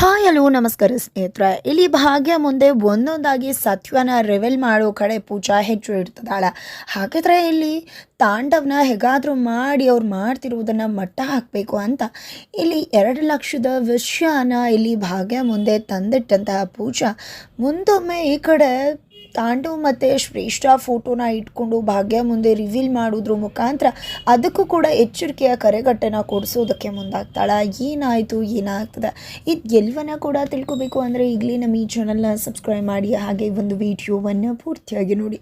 Hi, hello, ನಮಸ್ಕಾರ ಸ್ನೇಹಿತರೆ. ಇಲ್ಲಿ ಭಾಗ್ಯ ಮುಂದೆ ಒಂದೊಂದಾಗಿ ಸತ್ವನ ರಿವೆಲ್ ಮಾಡೋ ಕಡೆ ಪೂಜಾ ಹೆಚ್ಚು ಇಡ್ತದಾಳ ಹಾಗಿದ್ರೆ ಇಲ್ಲಿ ತಾಂಡವನ ಹೇಗಾದರೂ ಮಾಡಿ ಅವ್ರು ಮಾಡ್ತಿರುವುದನ್ನು ಮಟ್ಟ ಹಾಕಬೇಕು ಅಂತ ಇಲ್ಲಿ ಎರಡು ಲಕ್ಷದ ವಿಷಯನ ಇಲ್ಲಿ ಭಾಗ್ಯ ಮುಂದೆ ತಂದಿಟ್ಟಂತಹ ಪೂಜಾ. ಮುಂದೊಮ್ಮೆ ಈ ಕಡೆ ತಾಂಡವ್ ಮತ್ತು ಶ್ರೇಷ್ಠ ಫೋಟೋನ ಇಟ್ಕೊಂಡು ಭಾಗ್ಯ ಮುಂದೆ ರಿವೀಲ್ ಮಾಡೋದ್ರ ಮುಖಾಂತರ ಅದಕ್ಕೂ ಕೂಡ ಎಚ್ಚರಿಕೆಯ ಕರೆಗಟ್ಟನ ಕೊಡಿಸೋದಕ್ಕೆ ಮುಂದಾಗ್ತಾಳ. ಏನಾಯಿತು, ಏನಾಗ್ತದೆ? ಇದು ಎಲ್ಲವನ್ನ ಕೂಡ ತಿಳ್ಕೊಬೇಕು ಅಂದರೆ ಈಗಲೇ ನಮ್ಮ ಈ ಚಾನಲ್ನ ಸಬ್ಸ್ಕ್ರೈಬ್ ಮಾಡಿ, ಹಾಗೆ ಒಂದು ವಿಡಿಯೋವನ್ನು ಪೂರ್ತಿಯಾಗಿ ನೋಡಿ.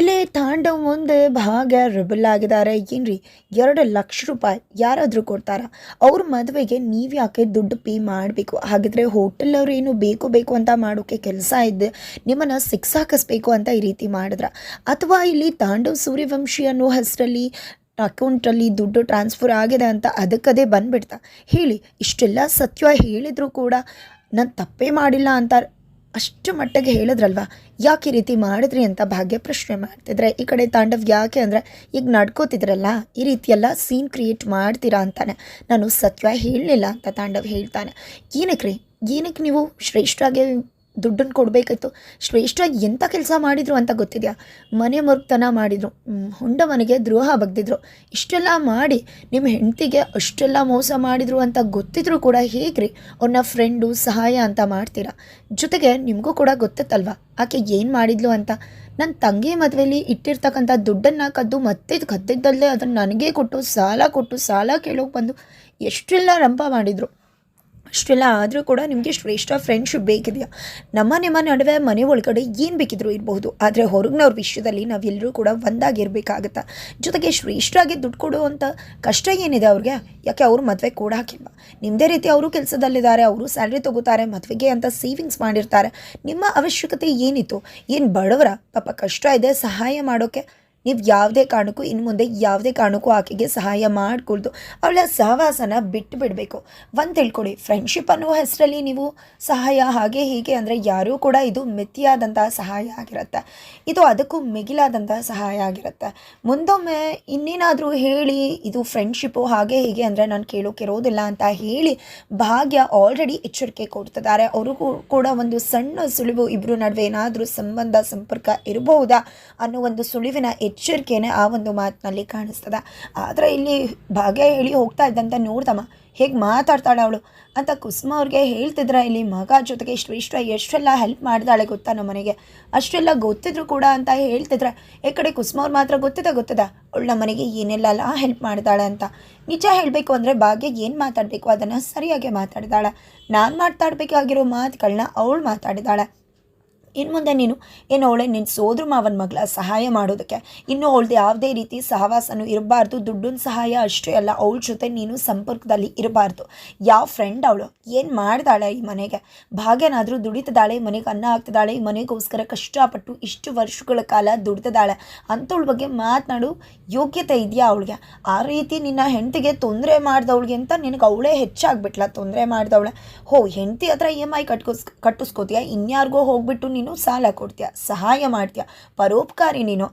ಇಲ್ಲಿ ತಾಂಡವ್ ಮುಂದೆ ಭಾಗ್ಯ ರೆಬಲ್ ಆಗಿದ್ದಾರೆ. ಏನ್ರಿ? ಎರಡು ಲಕ್ಷ ರೂಪಾಯಿ ಯಾರಾದರೂ ಕೊಡ್ತಾರ? ಅವ್ರ ಮದುವೆಗೆ ನೀವು ಯಾಕೆ ದುಡ್ಡು ಪೇ ಮಾಡಬೇಕು? ಹಾಗಿದ್ರೆ ಹೋಟೆಲ್ ಅವರು ಏನು ಬೇಕು ಬೇಕು ಅಂತ ಮಾಡೋಕ್ಕೆ ಕೆಲಸ ಇದ್ದೆ ನಿಮ್ಮನ್ನು ಸಿಕ್ಸಾಕಿಸ್ಬೇಕು ಅಂತ ಈ ರೀತಿ ಮಾಡಿದ್ರ. ಅಥವಾ ಇಲ್ಲಿ ತಾಂಡವ್ ಸೂರ್ಯವಂಶಿ ಅನ್ನೋ ಹೆಸರಲ್ಲಿ ಅಕೌಂಟಲ್ಲಿ ದುಡ್ಡು ಟ್ರಾನ್ಸ್ಫರ್ ಆಗಿದೆ ಅಂತ ಅದಕ್ಕದೇ ಬಂದುಬಿಡ್ತಾ. ಹೇಳಿ, ಇಷ್ಟೆಲ್ಲ ಸತ್ಯ ಹೇಳಿದರೂ ಕೂಡ ನಾನು ತಪ್ಪೇ ಮಾಡಿಲ್ಲ ಅಂತ ಅಷ್ಟು ಮಟ್ಟಿಗೆ ಹೇಳಿದ್ರಲ್ವಾ? ಯಾಕೆ ಈ ರೀತಿ ಮಾಡಿದ್ರಿ ಅಂತ ಭಾಗ್ಯ ಪ್ರಶ್ನೆ ಮಾಡ್ತಿದ್ರೆ, ಈ ಕಡೆ ತಾಂಡವ್ ಯಾಕೆ ಅಂದರೆ, ಈಗ ನಡ್ಕೋತಿದ್ರಲ್ಲ, ಈ ರೀತಿಯೆಲ್ಲ ಸೀನ್ ಕ್ರಿಯೇಟ್ ಮಾಡ್ತೀರಾ ಅಂತಾನೆ. ನಾನು ಸತ್ಯ ಹೇಳಲಿಲ್ಲ ಅಂತ ತಾಂಡವ್ ಹೇಳ್ತಾನೆ. ಏನಕ್ಕೆ ರೀ ಏನಕ್ಕೆ ನೀವು ಶ್ರೇಷ್ಠಾಗೆ ದುಡ್ಡನ್ನು ಕೊಡಬೇಕಾಯ್ತು. ಶ್ರೇಷ್ಠವಾಗಿ ಎಂಥ ಕೆಲಸ ಮಾಡಿದ್ರು ಅಂತ ಗೊತ್ತಿದೆಯಾ? ಮನೆ ಮರುಗ್ತನ ಮಾಡಿದರು. ಹೊಂಡ ಮನೆಗೆ ದ್ರೋಹ ಬಗ್ದಿದ್ರು. ಇಷ್ಟೆಲ್ಲ ಮಾಡಿ ನಿಮ್ಮ ಹೆಂಡತಿಗೆ ಅಷ್ಟೆಲ್ಲ ಮೋಸ ಮಾಡಿದ್ರು ಅಂತ ಗೊತ್ತಿದ್ರು ಕೂಡ ಹೇಗ್ರಿ? ಅವ್ರನ್ನ ಫ್ರೆಂಡು ಸಹಾಯ ಅಂತ ಮಾಡ್ತೀರಾ? ಜೊತೆಗೆ ನಿಮಗೂ ಕೂಡ ಗೊತ್ತಿತ್ತಲ್ವಾ? ಆಕೆ ಏನು ಮಾಡಿದ್ಲು ಅಂತ? ನನ್ನ ತಂಗಿ ಮದುವೆಯಲ್ಲಿ ಇಟ್ಟಿರ್ತಕ್ಕಂಥ ದುಡ್ಡನ್ನು ಕದ್ದು ಮತ್ತೆ ಕದ್ದಿದ್ದಲ್ಲೇ ಅದನ್ನು ನನಗೆ ಕೊಟ್ಟು, ಸಾಲ ಕೊಟ್ಟು, ಸಾಲ ಕೇಳೋಕೆ ಬಂದು ಎಷ್ಟೆಲ್ಲ ರಂಪ ಮಾಡಿದರು. ಅಷ್ಟೆಲ್ಲ ಆದರೂ ಕೂಡ ನಿಮಗೆ ಶ್ರೇಷ್ಠ ಫ್ರೆಂಡ್ಶಿಪ್ ಬೇಕಿದೆಯಾ? ನಮ್ಮ ನಿಮ್ಮ ನಡುವೆ ಮನೆ ಒಳಗಡೆ ಏನು ಬೇಕಿದ್ರೂ ಇರಬಹುದು. ಆದರೆ ಹೊರಗಿನವ್ರ ವಿಷಯದಲ್ಲಿ ನಾವೆಲ್ಲರೂ ಕೂಡ ಒಂದಾಗಿರಬೇಕಾಗತ್ತಾ? ಜೊತೆಗೆ ಶ್ರೇಷ್ಠವಾಗಿ ದುಡ್ಡು ಕೊಡುವಂಥ ಕಷ್ಟ ಏನಿದೆ ಅವ್ರಿಗೆ? ಯಾಕೆ ಅವರು ಮದುವೆ ಕೂಡ ಹಾಕಿಲ್ಲ? ನಿಮ್ಮದೇ ರೀತಿ ಅವರು ಕೆಲಸದಲ್ಲಿದ್ದಾರೆ, ಅವರು ಸ್ಯಾಲ್ರಿ ತಗೋತಾರೆ, ಮದುವೆಗೆ ಅಂತ ಸೇವಿಂಗ್ಸ್ ಮಾಡಿರ್ತಾರೆ. ನಿಮ್ಮ ಅವಶ್ಯಕತೆ ಏನಿತ್ತು? ಏನು ಬಡವರ? ಪಾಪ ಕಷ್ಟ ಇದೆ, ಸಹಾಯ ಮಾಡೋಕ್ಕೆ ನೀವು ಯಾವುದೇ ಕಾರಣಕ್ಕೂ ಇನ್ನು ಮುಂದೆ ಯಾವುದೇ ಕಾರಣಕ್ಕೂ ಆಕೆಗೆ ಸಹಾಯ ಮಾಡಿಕೊಳ್ದು, ಅವಳ ಸಹವಾಸನ ಬಿಟ್ಟು ಬಿಡಬೇಕು. ಒಂದು ತಿಳ್ಕೊಳ್ಳಿ ಫ್ರೆಂಡ್ಶಿಪ್ ಅನ್ನೋ ಹೆಸರಲ್ಲಿ ನೀವು ಸಹಾಯ ಹಾಗೆ ಹೀಗೆ ಅಂದರೆ ಯಾರೂ ಕೂಡ ಇದು ಮಿತಿಯಾದಂತಹ ಸಹಾಯ ಆಗಿರುತ್ತೆ. ಇದು ಅದಕ್ಕೂ ಮಿಗಿಲಾದಂತಹ ಸಹಾಯ ಆಗಿರುತ್ತೆ. ಮುಂದೊಮ್ಮೆ ಇನ್ನೇನಾದರೂ ಹೇಳಿ, ಇದು ಫ್ರೆಂಡ್ಶಿಪ್ಪು ಹಾಗೆ ಹೀಗೆ ಅಂದರೆ ನಾನು ಕೇಳೋಕ್ಕಿರೋದಿಲ್ಲ ಅಂತ ಹೇಳಿ ಭಾಗ್ಯ ಆಲ್ರೆಡಿ ಎಚ್ಚರಿಕೆ ಕೊಡ್ತಿದ್ದಾರೆ. ಅವರು ಕೂಡ ಒಂದು ಸಣ್ಣ ಸುಳಿವು ಇಬ್ಬರು ನಡುವೆ ಏನಾದರೂ ಸಂಬಂಧ, ಸಂಪರ್ಕ ಇರಬಹುದಾ ಅನ್ನೋ ಒಂದು ಸುಳಿವಿನ ಎಚ್ಚರಿಕೆನೇ ಆ ಒಂದು ಮಾತಿನಲ್ಲಿ ಕಾಣಿಸ್ತದೆ. ಆದರೆ ಇಲ್ಲಿ ಭಾಗ್ಯ ಹೇಳಿ ಹೋಗ್ತಾ ಇದ್ದಂತ ನೋಡ್ತಮ್ಮ ಹೇಗೆ ಮಾತಾಡ್ತಾಳೆ ಅವಳು ಅಂತ ಕುಸುಮ ಅವ್ರಿಗೆ ಹೇಳ್ತಿದ್ರ ಇಲ್ಲಿ ಮಗ ಜೊತೆಗೆ ಶ್ರೇಷ್ಠ ಎಷ್ಟೆಲ್ಲ ಹೆಲ್ಪ್ ಮಾಡಿದಾಳೆ ಗೊತ್ತಾ ನಮ್ಮ ಮನೆಗೆ. ಅಷ್ಟೆಲ್ಲ ಗೊತ್ತಿದ್ರು ಕೂಡ ಅಂತ ಹೇಳ್ತಿದ್ರೆ ಈ ಕಡೆ ಕುಸುಮ ಅವ್ರು ಮಾತ್ರ ಗೊತ್ತಿದೆ, ಗೊತ್ತದ. ಅವಳು ನಮ್ಮ ಮನೆಗೆ ಏನೆಲ್ಲ ಹೆಲ್ಪ್ ಮಾಡಿದಾಳೆ ಅಂತ. ನಿಜ ಹೇಳಬೇಕು ಅಂದರೆ ಭಾಗ್ಯ ಏನು ಮಾತಾಡಬೇಕು? ಅದನ್ನು ಸರಿಯಾಗಿ ಮಾತಾಡಿದಾಳೆ. ನಾನು ಮಾತಾಡಬೇಕಾಗಿರೋ ಮಾತುಗಳನ್ನ ಅವಳು ಮಾತಾಡಿದಾಳೆ. ಇನ್ನು ಮುಂದೆ ನೀನು, ಏನು ಅವಳೆ ನಿನ್ನ ಸೋದ್ರ ಮಾವನ ಮಗಳ, ಸಹಾಯ ಮಾಡೋದಕ್ಕೆ? ಇನ್ನು ಅವಳದು ಯಾವುದೇ ರೀತಿ ಸಹವಾಸನೂ ಇರಬಾರ್ದು, ದುಡ್ಡಿನ ಸಹಾಯ ಅಷ್ಟೇ ಅಲ್ಲ, ಅವಳ ಜೊತೆ ನೀನು ಸಂಪರ್ಕದಲ್ಲಿ ಇರಬಾರ್ದು. ಯಾವ ಫ್ರೆಂಡ್ ಅವಳು? ಏನು ಮಾಡ್ದಾಳೆ ಈ ಮನೆಗೆ? ಭಾಗ್ಯನಾದರೂ ದುಡಿತದಾಳೆ, ಮನೆಗೆ ಅನ್ನ ಹಾಕ್ತಿದ್ದಾಳೆ ಈ ಮನೆಗೋಸ್ಕರ ಕಷ್ಟಪಟ್ಟು ಇಷ್ಟು ವರ್ಷಗಳ ಕಾಲ ದುಡಿತದಾಳೆ. ಅಂಥವಳ ಬಗ್ಗೆ ಮಾತನಾಡು ಯೋಗ್ಯತೆ ಇದೆಯಾ ಅವಳಿಗೆ? ಆ ರೀತಿ ನಿನ್ನ ಹೆಂಡತಿಗೆ ತೊಂದರೆ ಮಾಡ್ದವಳಿಗೆ ಅಂತ ನಿನಗೆ ಅವಳೇ ಹೆಚ್ಚಾಗ್ಬಿಟ್ಲ, ತೊಂದರೆ ಮಾಡ್ದವಳೆ. ಹೋ, ಹೆಂಡತಿ ಹತ್ರ ಇ ಎಂ ಐ ಕಟ್ಕೋಸ್, ಕಟ್ಟಿಸ್ಕೋತೀಯ? ಇನ್ಯಾರಿಗೋ ಹೋಗ್ಬಿಟ್ಟು ನೀನು ಸಾಲ ಕೊಡ್ತೀಯ? ಸಹಾಯ ಮಾಡ್ತೀಯ? ಪರೋಪಕಾರಿ ನೀನು?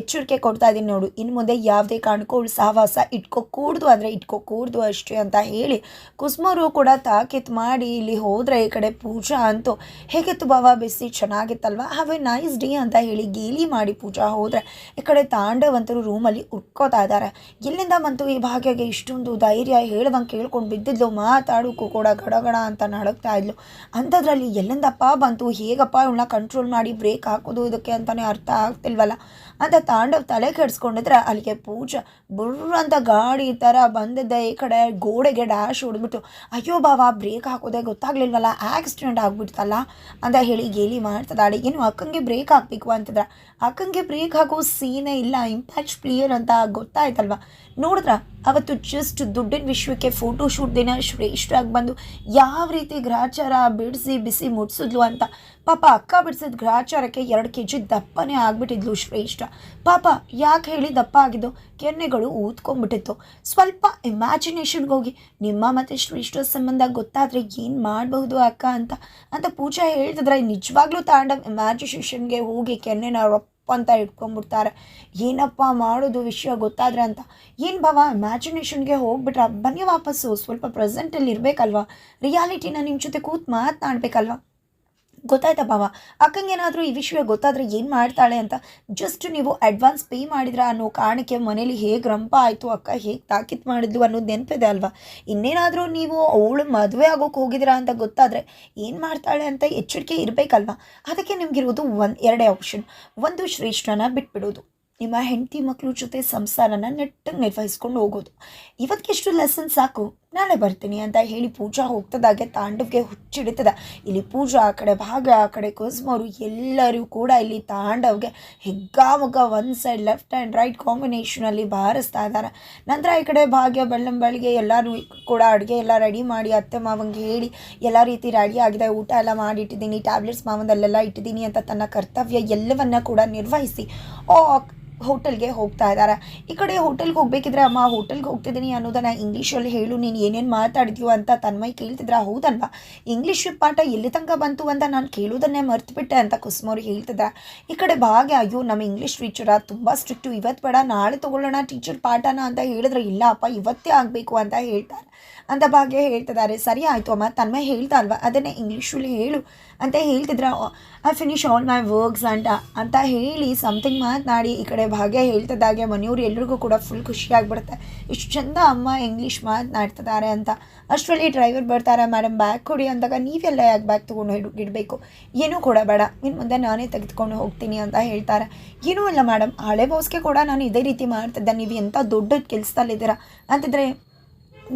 ಎಚ್ಚರಿಕೆ ಕೊಡ್ತಾ ಇದ್ದೀನಿ ನೋಡು. ಇನ್ನು ಮುಂದೆ ಯಾವುದೇ ಕಾರಣಕ್ಕೂ ಅವಳು ಸಹವಾಸ ಇಟ್ಕೋಕೂಡ್ದು ಅಂದರೆ ಇಟ್ಕೋಕೂಡ್ದು ಅಷ್ಟೇ ಅಂತ ಹೇಳಿ ಕುಸುಮರು ಕೂಡ ತಾಕೀತ್ ಮಾಡಿ ಇಲ್ಲಿ ಹೋದರೆ ಈ ಕಡೆ ಪೂಜಾ ಅಂತೂ ಹೇಗಿತ್ತು ಬಾವ ಬಿಸಿ ಚೆನ್ನಾಗಿತ್ತಲ್ವ? ಹ್ಯಾವ್ ಎ ನೈಸ್ ಡೇ ಅಂತ ಹೇಳಿ ಗೇಲಿ ಮಾಡಿ ಪೂಜಾ ಹೋದರೆ ಈ ಕಡೆ ತಾಂಡವಂತರು ರೂಮಲ್ಲಿ ಉಟ್ಕೋತಾ ಇದ್ದಾರೆ. ಎಲ್ಲಿಂದ ಬಂತು ಈ ಭಾಗ್ಯಗೆ ಇಷ್ಟೊಂದು ಧೈರ್ಯ ಹೇಳ್ದಂಗೆ ಕೇಳ್ಕೊಂಡು ಬಿದ್ದಿದ್ಲು. ಮಾತಾಡೋಕ್ಕೂ ಕೂಡ ಗಡಗಡ ಅಂತ ನಡಕ್ತಾ ಇದ್ಲು. ಅಂಥದ್ರಲ್ಲಿ ಎಲ್ಲಿಂದಪ್ಪ ಬಂತು? ಹೇಗಪ್ಪ ಇವಳನ್ನ ಕಂಟ್ರೋಲ್ ಮಾಡಿ ಬ್ರೇಕ್ ಹಾಕೋದು ಇದಕ್ಕೆ ಅಂತಲೇ ಅರ್ಥ ಆಗ್ತಿಲ್ವಲ್ಲ? ಅಂತ ತಾಂಡವ್ ತಲೆ ಕೆಡಿಸ್ಕೊಂಡಿದ್ರೆ ಅಲ್ಲಿಗೆ ಪೂಜಾ ಬುರ್ರ ಅಂತ ಗಾಡಿ ಥರ ಬಂದಿದ್ದೆ, ಈ ಕಡೆ ಗೋಡೆಗೆ ಡ್ಯಾಶ್ ಹೊಡೆದ್ಬಿಟ್ಟು, ಅಯ್ಯೋ ಬಾವ ಬ್ರೇಕ್ ಹಾಕೋದೆ ಗೊತ್ತಾಗ್ಲಿಲ್ವಲ್ಲ ಆಕ್ಸಿಡೆಂಟ್ ಆಗ್ಬಿಡ್ತಲ್ಲ? ಅಂತ ಹೇಳಿ ಗೇಲಿ ಮಾಡ್ತದಾಳೆ ಏನು ಅಕ್ಕಂಗೆ ಬ್ರೇಕ್ ಹಾಕ್ಬೇಕು ಅಂತಂದ್ರೆ. ಅಕ್ಕಂಗೆ ಬ್ರೇಕ್ ಹಾಕೋ ಸೀನೇ ಇಲ್ಲ ಇಂಪ್ಯಾಕ್ಟ್ ಪ್ಲೇಯರ್ ಅಂತ ಗೊತ್ತಾಯ್ತಲ್ವ? ನೋಡಿದ್ರ, ಅವತ್ತು ಜಸ್ಟ್ ದುಡ್ಡಿನ ವಿಶ್ವಕ್ಕೆ ಫೋಟೋ ಶೂಟ್ ದಿನ ಶ್ರೇಷ್ಠವಾಗಿ ಬಂದು, ಯಾವ ರೀತಿ ಗ್ರಾಚಾರ, ಬಿಡಿಸಿ, ಬಿಸಿ ಮುಟ್ಸಿದ್ಲು ಅಂತ ಪಾಪ ಅಕ್ಕ ಬಿಡಿಸಿದ ಗ್ರಹಾಚಾರಕ್ಕೆ ಎರಡು ಕೆ ಜಿ ದಪ್ಪನೇ ಆಗ್ಬಿಟ್ಟಿದ್ಲು ಶ್ರೇಷ್ಠ. ಪಾಪ ಯಾಕೆ ಹೇಳಿ ದಪ್ಪ ಆಗಿದ್ದು? ಕೆನ್ನೆಗಳು ಊದ್ಕೊಂಡ್ಬಿಟ್ಟಿತ್ತು. ಸ್ವಲ್ಪ ಇಮ್ಯಾಜಿನೇಷನ್ಗೆ ಹೋಗಿ ನಿಮ್ಮ ಮತ್ತು ಶ್ರೇಷ್ಠ ಸಂಬಂಧ ಗೊತ್ತಾದರೆ ಏನು ಮಾಡಬಹುದು ಅಕ್ಕ ಅಂತ ಅಂತ ಪೂಜಾ ಹೇಳ್ತಿದ್ರೆ ನಿಜವಾಗ್ಲೂ ತಾಂಡವ್ ಇಮ್ಯಾಜಿನೇಷನ್ಗೆ ಹೋಗಿ ಕೆನ್ನೆನ ಅಂತ ಇಟ್ಕೊಂಡ್ಬಿಡ್ತಾರೆ. ಏನಪ್ಪ ಮಾಡೋದು ವಿಷಯ ಗೊತ್ತಾದ್ರೆ ಅಂತ. ಏನು ಭಾವ ಇಮ್ಯಾಜಿನೇಷನ್ಗೆ ಹೋಗ್ಬಿಟ್ರೆ, ಬನ್ನಿ ವಾಪಸ್ಸು, ಸ್ವಲ್ಪ ಪ್ರೆಸೆಂಟಲ್ಲಿ ಇರಬೇಕಲ್ವಾ? ರಿಯಾಲಿಟಿನ ನಿಮ್ಮ ಜೊತೆ ಕೂತ್ ಮಾತನಾಡ್ಬೇಕಲ್ವಾ? ಗೊತ್ತಾಯ್ತಾ ಭಾವ? ಅಕ್ಕಂಗೇನಾದರೂ ಈ ವಿಷಯ ಗೊತ್ತಾದರೆ ಏನು ಮಾಡ್ತಾಳೆ ಅಂತ? ಜಸ್ಟ್ ನೀವು ಅಡ್ವಾನ್ಸ್ ಪೇ ಮಾಡಿದ್ರ ಅನ್ನೋ ಕಾರಣಕ್ಕೆ ಮನೇಲಿ ಹೇಗೆ ರಂಪ ಆಯಿತು, ಅಕ್ಕ ಹೇಗೆ ತಾಕೀತು ಮಾಡಿದ್ಲು ಅನ್ನೋದು ನೆನಪಿದೆ ಅಲ್ವಾ? ಇನ್ನೇನಾದರೂ ನೀವು ಅವಳು ಮದುವೆ ಆಗೋಕೆ ಹೋಗಿದ್ದೀರಾ ಅಂತ ಗೊತ್ತಾದರೆ ಏನು ಮಾಡ್ತಾಳೆ ಅಂತ ಎಚ್ಚರಿಕೆ ಇರಬೇಕಲ್ವಾ? ಅದಕ್ಕೆ ನಿಮಗಿರೋದು ಒಂದು, ಎರಡೇ ಆಪ್ಷನ್ ಒಂದು ಶ್ರೇಷ್ಠನ ಬಿಟ್ಬಿಡೋದು. ನಿಮ್ಮ ಹೆಂಡತಿ ಮಕ್ಕಳು ಜೊತೆ ಸಂಸಾರನ ನೆಟ್ಟಗೆ ನಿರ್ವಹಿಸ್ಕೊಂಡು ಹೋಗೋದು. ಇವತ್ತಿಗೆಷ್ಟು ಲೆಸನ್ ಸಾಕು? ನಾಳೆ ಬರ್ತೀನಿ ಅಂತ ಹೇಳಿ ಪೂಜಾ ಹೋಗ್ತದಾಗೆ ತಾಂಡವ್ಗೆ ಹುಚ್ಚಿಡುತ್ತದ ಇಲ್ಲಿ ಪೂಜಾ ಆ ಕಡೆ ಭಾಗ, ಆ ಕಡೆ ಕುಸುಮವರು ಎಲ್ಲರೂ ಕೂಡ ಇಲ್ಲಿ ತಾಂಡವ್ಗೆ ಹೆಗ್ಗಾಮುಗ್ಗ ಒಂದು ಸೈಡ್ ಲೆಫ್ಟ್ ಆ್ಯಂಡ್ ರೈಟ್ ಕಾಂಬಿನೇಷನಲ್ಲಿ ಬಾರಿಸ್ತಾ ಇದ್ದಾರೆ. ನಂತರ ಈ ಕಡೆ ಭಾಗ್ಯ, ಬೆಳ್ಳಂ ಬೆಳಗ್ಗೆ ಎಲ್ಲರೂ ಕೂಡ ಅಡುಗೆ ಎಲ್ಲ ರೆಡಿ ಮಾಡಿ ಅತ್ತೆ ಮಾವಂಗೆ ಹೇಳಿ ಎಲ್ಲ ರೀತಿ ರೆಡಿ ಆಗಿದೆ. ಊಟ ಎಲ್ಲ ಮಾಡಿಟ್ಟಿದ್ದೀನಿ ಟ್ಯಾಬ್ಲೆಟ್ಸ್ ಮಾವಂದಲ್ಲೆಲ್ಲ ಇಟ್ಟಿದ್ದೀನಿ ಅಂತ ತನ್ನ ಕರ್ತವ್ಯ ಎಲ್ಲವನ್ನ ಕೂಡ ನಿರ್ವಹಿಸಿ ಓ ಹೋಟೆಲ್ಗೆ ಹೋಗ್ತಾ ಇದ್ದಾರೆ ಈ ಕಡೆ ಹೋಟೆಲ್ಗೆ ಹೋಗ್ಬೇಕಿದ್ರೆ, ಅಮ್ಮ, ಹೋಟೆಲ್ಗೆ ಹೋಗ್ತಿದ್ದೀನಿ ಅನ್ನೋದನ್ನ ಇಂಗ್ಲೀಷಲ್ಲಿ ಹೇಳು, ನೀನು ಏನೇನು ಮಾತಾಡಿದ್ಯೋ ಅಂತ ತನ್ಮೈ ಕೇಳ್ತಿದ್ರ. ಹೌದಲ್ವಾ? ಇಂಗ್ಲೀಷ್ ಪಾಠ ಎಲ್ಲಿ ತನಕ ಬಂತು ಅಂತ ನಾನು ಕೇಳೋದನ್ನೇ ಮರ್ತುಬಿಟ್ಟೆ ಅಂತ ಕುಸುಮವ್ರು ಹೇಳ್ತಿದ್ರ. ಈ ಕಡೆ ಭಾಗ್ಯ, ಅಯ್ಯೋ, ನಮ್ಮ ಇಂಗ್ಲೀಷ್ ಟೀಚರ ತುಂಬ ಸ್ಟ್ರಿಕ್ಟು ಇವತ್ತು ಬೇಡ, ನಾಳೆ ತೊಗೊಳ್ಳೋಣ ಟೀಚರ್ ಪಾಠನ ಅಂತ ಹೇಳಿದ್ರೆ ಇಲ್ಲ ಅಪ್ಪ ಇವತ್ತೇ ಆಗಬೇಕು ಅಂತ ಹೇಳ್ತಾರೆ. ಅಂತ ಭಾಗ್ಯ ಹೇಳ್ತಿದ್ದಾರೆ. ಸರಿ ಆಯಿತು ಅಮ್ಮ ತನ್ಮೈ ಹೇಳ್ತಾ ಅಲ್ವಾ? ಅದನ್ನೇ ಇಂಗ್ಲೀಷಲ್ಲಿ ಹೇಳು ಅಂತ ಹೇಳ್ತಿದ್ರೆ. I finish all my works ಅಂತ ಅಂತ ಹೇಳಿ ಸಮಥಿಂಗ್ ಮಾತನಾಡಿ ಈ ಕಡೆ ಭಾಗ್ಯ ಹೇಳ್ತಿದ್ದಾಗೆ ಮನೆಯವ್ರು ಎಲ್ರಿಗೂ ಕೂಡ ಫುಲ್ ಖುಷಿಯಾಗ್ಬಿಡುತ್ತೆ ಇಷ್ಟು ಚಂದ ಅಮ್ಮ ಇಂಗ್ಲೀಷ್ ಮಾತನಾಡ್ತಿದ್ದಾರೆ ಅಂತ. ಅಷ್ಟರಲ್ಲಿ ಡ್ರೈವರ್ ಬರ್ತಾರೆ ಮೇಡಮ್ ಬ್ಯಾಗ್ ಕೊಡಿ ಅಂದಾಗ ನೀವೆಲ್ಲ ಯಾಕೆ ಬ್ಯಾಗ್ ತೊಗೊಂಡು ಹಿಡ್, ಇಡಬೇಕು? ಏನೂ ಕೂಡ ಬೇಡ. ಇನ್ನು ಮುಂದೆ ನಾನೇ ತೆಗೆದುಕೊಂಡು ಹೋಗ್ತೀನಿ ಅಂತ ಹೇಳ್ತಾರೆ. ಏನೂ ಇಲ್ಲ ಮೇಡಮ್ ಹಳೆ ಬಾಸ್ಗೆ ಕೂಡ ನಾನು ಇದೇ ರೀತಿ ಮಾಡ್ತಿದ್ದೆ. ನೀವು ಎಂಥ ದೊಡ್ಡ ಕೆಲಸದಲ್ಲಿದ್ದೀರಾ? ಅಂತಿದ್ರೆ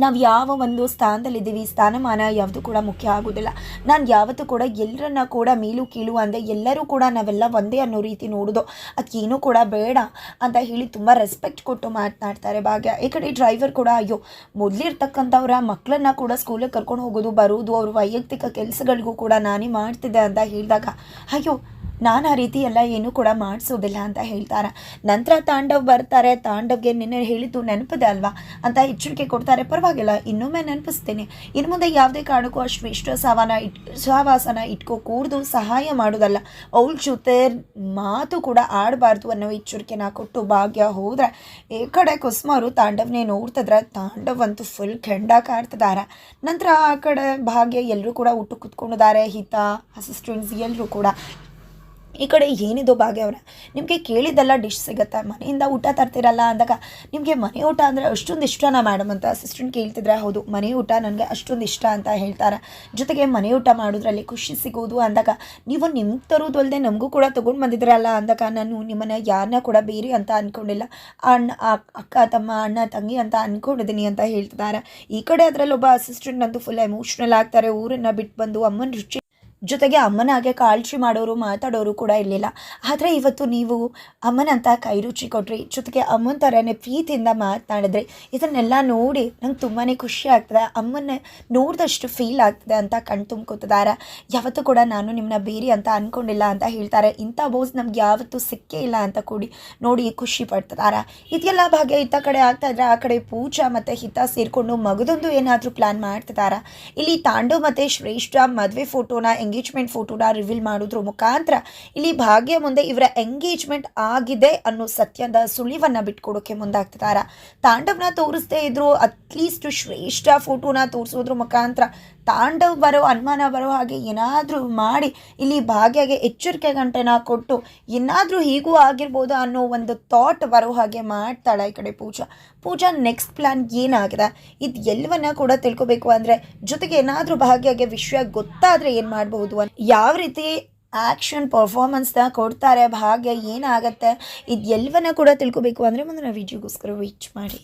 ನಾವು ಯಾವ ಒಂದು ಸ್ಥಾನದಲ್ಲಿದ್ದೀವಿ ಸ್ಥಾನಮಾನ ಯಾವುದು ಕೂಡ ಮುಖ್ಯ ಆಗೋದಿಲ್ಲ. ನಾನು ಯಾವತ್ತೂ ಕೂಡ ಎಲ್ಲರನ್ನ ಕೂಡ ಮೇಲು ಕೀಳು ಅಂದರೆ ಎಲ್ಲರೂ ಕೂಡ ನಾವೆಲ್ಲ ಒಂದೇ ಅನ್ನೋ ರೀತಿ ನೋಡೋದು. ಅದಕ್ಕೇನೂ ಕೂಡ ಬೇಡ ಅಂತ ಹೇಳಿ ತುಂಬ ರೆಸ್ಪೆಕ್ಟ್ ಕೊಟ್ಟು ಮಾತನಾಡ್ತಾರೆ ಭಾಗ್ಯ. ಈ ಕಡೆ ಡ್ರೈವರ್ ಕೂಡ, ಅಯ್ಯೋ, ಮೊದಲಿರ್ತಕ್ಕಂಥವ್ರ ಮಕ್ಕಳನ್ನ ಕೂಡ ಸ್ಕೂಲಿಗೆ ಕರ್ಕೊಂಡು ಹೋಗೋದು, ಬರೋದು, ಅವ್ರ ವೈಯಕ್ತಿಕ ಕೆಲಸಗಳಿಗೂ ಕೂಡ ನಾನೇ ಮಾಡ್ತಿದ್ದೆ ಅಂತ ಹೇಳಿದಾಗ, ಅಯ್ಯೋ ನಾನು ಆ ರೀತಿ ಎಲ್ಲ ಏನೂ ಕೂಡ ಮಾಡಿಸೋದಿಲ್ಲ ಅಂತ ಹೇಳ್ತಾರೆ. ನಂತರ ತಾಂಡವ್ ಬರ್ತಾರೆ. ತಾಂಡವ್ಗೆ ನಿನ್ನೆ ಹೇಳಿದ್ದು ನೆನಪಿದೆ ಅಲ್ವಾ? ಅಂತ ಎಚ್ಚರಿಕೆ ಕೊಡ್ತಾರೆ. ಪರವಾಗಿಲ್ಲ, ಇನ್ನೊಮ್ಮೆ ನೆನಪಿಸ್ತೀನಿ. ಇನ್ನು ಮುಂದೆ ಯಾವುದೇ ಕಾರಣಕ್ಕೂ ಅಷ್ಟು ಶ್ರೇಷ್ಠ ಸವಾನ ಇಟ್ ಸಹವಾಸನ ಇಟ್ಕೋ, ಕೂರ್ದು ಸಹಾಯ ಮಾಡೋದಲ್ಲ ಅವಳ ಜೊತೆ ಮಾತು ಕೂಡ ಆಡಬಾರ್ದು ಅನ್ನೋ ಎಚ್ಚರಿಕೆನ ಕೊಟ್ಟು ಭಾಗ್ಯ ಹೋದ್ರೆ ಈ ಕಡೆ ಕುಸುಮರು ತಾಂಡವ್ನೇ ನೋಡ್ತಿದ್ರೆ ತಾಂಡವ್ ಅಂತೂ ಫುಲ್ ಕೆಂಡ ಕಾಡ್ತಿದ್ದಾರೆ. ನಂತರ ಆ ಕಡೆ ಭಾಗ್ಯ ಎಲ್ಲರೂ ಕೂಡ ಊಟ ಕುತ್ಕೊಂಡಿದ್ದಾರೆ. ಹಿತ ಅಸಿಸ್ಟೆಂಟ್ಸ್ ಎಲ್ಲರೂ ಕೂಡ. ಈ ಕಡೆ ಏನಿದು ಭಾಗ್ಯ ಅವರ. ನಿಮಗೆ ಕೇಳಿದ್ದೆಲ್ಲ ಡಿಶ್ ಸಿಗುತ್ತೆ. ಮನೆಯಿಂದ ಊಟ ತರ್ತಿರಲ್ಲ ಅಂದಾಗ ನಿಮಗೆ ಮನೆ ಊಟ ಅಂದರೆ ಅಷ್ಟೊಂದು ಇಷ್ಟನಾ ಮೇಡಮ್ ಅಂತ ಅಸಿಸ್ಟೆಂಟ್ ಕೇಳ್ತಿದ್ರೆ ಹೌದು. ಮನೆ ಊಟ ನನಗೆ ಅಷ್ಟೊಂದು ಇಷ್ಟ ಅಂತ ಹೇಳ್ತಾರೆ. ಜೊತೆಗೆ ಮನೆ ಊಟ ಮಾಡೋದ್ರಲ್ಲಿ ಖುಷಿ ಸಿಗೋದು ಅಂದಾಗ ನೀವು ನಿಮ್ಗೆ ತರೋದು ನಮಗೂ ಕೂಡ ತೊಗೊಂಡು ಬಂದಿದ್ರಲ್ಲ ಅಂದಾಗ ನಾನು ನಿಮ್ಮನ್ನ ಯಾರನ್ನ ಕೂಡ ಬೇರೆ ಅಂತ ಅಂದ್ಕೊಂಡಿಲ್ಲ ಅಣ್ಣ ಅಕ್- ಅಕ್ಕ, ತಮ್ಮ, ಅಣ್ಣ, ತಂಗಿ ಅಂತ ಅಂದ್ಕೊಂಡಿದ್ದೀನಿ ಅಂತ ಹೇಳ್ತಿದ್ದಾರೆ. ಈ ಕಡೆ ಅದರಲ್ಲಿ ಒಬ್ಬ ಅಸಿಸ್ಟೆಂಟ್ ನಂದು ಫುಲ್ ಎಮೋಷ್ನಲ್ ಆಗ್ತಾರೆ. ಊರನ್ನು ಬಿಟ್ಟು ಬಂದು ಅಮ್ಮನ ರುಚಿ ಜೊತೆಗೆ ಅಮ್ಮನ ಹಾಗೆ ಕಾಳಜಿ ಮಾಡೋರು, ಮಾತಾಡೋರು ಕೂಡ ಇರಲಿಲ್ಲ. ಆದರೆ ಇವತ್ತು ನೀವು ಅಮ್ಮನಂತ ಕೈ ರುಚಿ ಕೊಟ್ರಿ, ಜೊತೆಗೆ ಅಮ್ಮನ ಥರನೇ ಪ್ರೀತಿಯಿಂದ ಮಾತನಾಡಿದ್ರಿ. ಇದನ್ನೆಲ್ಲ ನೋಡಿ ನಂಗೆ ತುಂಬಾ ಖುಷಿ ಆಗ್ತದೆ. ಅಮ್ಮನ ನೋಡಿದಷ್ಟು ಫೀಲ್ ಆಗ್ತದೆ ಅಂತ ಕಣ್ ತುಂಬ್ಕೊತಿದ್ದಾರೆ. ಯಾವತ್ತೂ ಕೂಡ ನಾನು ನಿಮ್ಮನ್ನ ಬೇರೆ ಅಂತ ಅಂದ್ಕೊಂಡಿಲ್ಲ ಅಂತ ಹೇಳ್ತಾರೆ. ಇಂಥ ಬೋಸ್ ನಮ್ಗೆ ಯಾವತ್ತೂ ಸಿಕ್ಕೇ ಇಲ್ಲ ಅಂತ ಕೂಡಿ ನೋಡಿ ಖುಷಿ ಪಡ್ತಿದ್ದಾರೆ. ಇದೆಲ್ಲ ಭಾಗ್ಯ ಇತ್ತ ಕಡೆ ಆಗ್ತಾ ಇದ್ರೆ ಆ ಕಡೆ ಪೂಜಾ ಮತ್ತು ಹಿತ ಸೇರಿಕೊಂಡು ಮಗದೊಂದು ಏನಾದರೂ ಪ್ಲ್ಯಾನ್ ಮಾಡ್ತಿದ್ದಾರೆ? ಇಲ್ಲಿ ತಾಂಡು ಮತ್ತು ಶ್ರೇಷ್ಠ ಮದುವೆ ಫೋಟೋನ ಎಂಗೇಜ್ಮೆಂಟ್ ಫೋಟೋನ ರಿವೀಲ್ ಮಾಡೋದ್ರ ಮುಖಾಂತರ ಇಲ್ಲಿ ಭಾಗ್ಯ ಮುಂದೆ ಇವರ ಎಂಗೇಜ್ಮೆಂಟ್ ಆಗಿದೆ ಅನ್ನೋ ಸತ್ಯದ ಸುಳಿವನ್ನು ಬಿಟ್ಕೊಡೋಕೆ ಮುಂದಾಗ್ತಿದ್ದಾರೆ. ತಾಂಡವ್ನ ತೋರಿಸ್ದೇ ಇದ್ರು ಅಟ್ಲೀಸ್ಟ್ ಶ್ರೇಷ್ಠ ಫೋಟೋನ ತೋರಿಸೋದ್ರ ಮುಖಾಂತರ ತಾಂಡವ್ ಬರೋ, ಅನುಮಾನ ಬರೋ ಹಾಗೆ ಏನಾದರೂ ಮಾಡಿ ಇಲ್ಲಿ ಭಾಗ್ಯಗೆ ಎಚ್ಚರಿಕೆ ಗಂಟೆನ ಕೊಟ್ಟು ಏನಾದರೂ ಹೀಗೂ ಆಗಿರ್ಬೋದು ಅನ್ನೋ ಒಂದು ಥಾಟ್ ಬರೋ ಹಾಗೆ ಮಾಡ್ತಾಳೆ ಈ ಕಡೆ ಪೂಜಾ. ಪೂಜಾ ನೆಕ್ಸ್ಟ್ ಪ್ಲ್ಯಾನ್ ಏನಾಗಿದೆ? ಇದು ಎಲ್ಲವನ್ನ ಕೂಡ ತಿಳ್ಕೊಬೇಕು ಅಂದರೆ ಜೊತೆಗೆ ಏನಾದರೂ ಭಾಗ್ಯಗೆ ವಿಷಯ ಗೊತ್ತಾದರೆ ಏನು ಮಾಡಬಹುದು ಯಾವ ರೀತಿ ಆ್ಯಕ್ಷನ್ ಪರ್ಫಾರ್ಮೆನ್ಸ್ನ ಕೊಡ್ತಾರೆ, ಭಾಗ್ಯ ಏನಾಗುತ್ತೆ? ಇದು ಎಲ್ಲವನ್ನ ಕೂಡ ತಿಳ್ಕೊಬೇಕು ಅಂದರೆ ಮುಂದಿನ ವಿಡಿಯೋಗೋಸ್ಕರ ವೀಚ್ ಮಾಡಿ.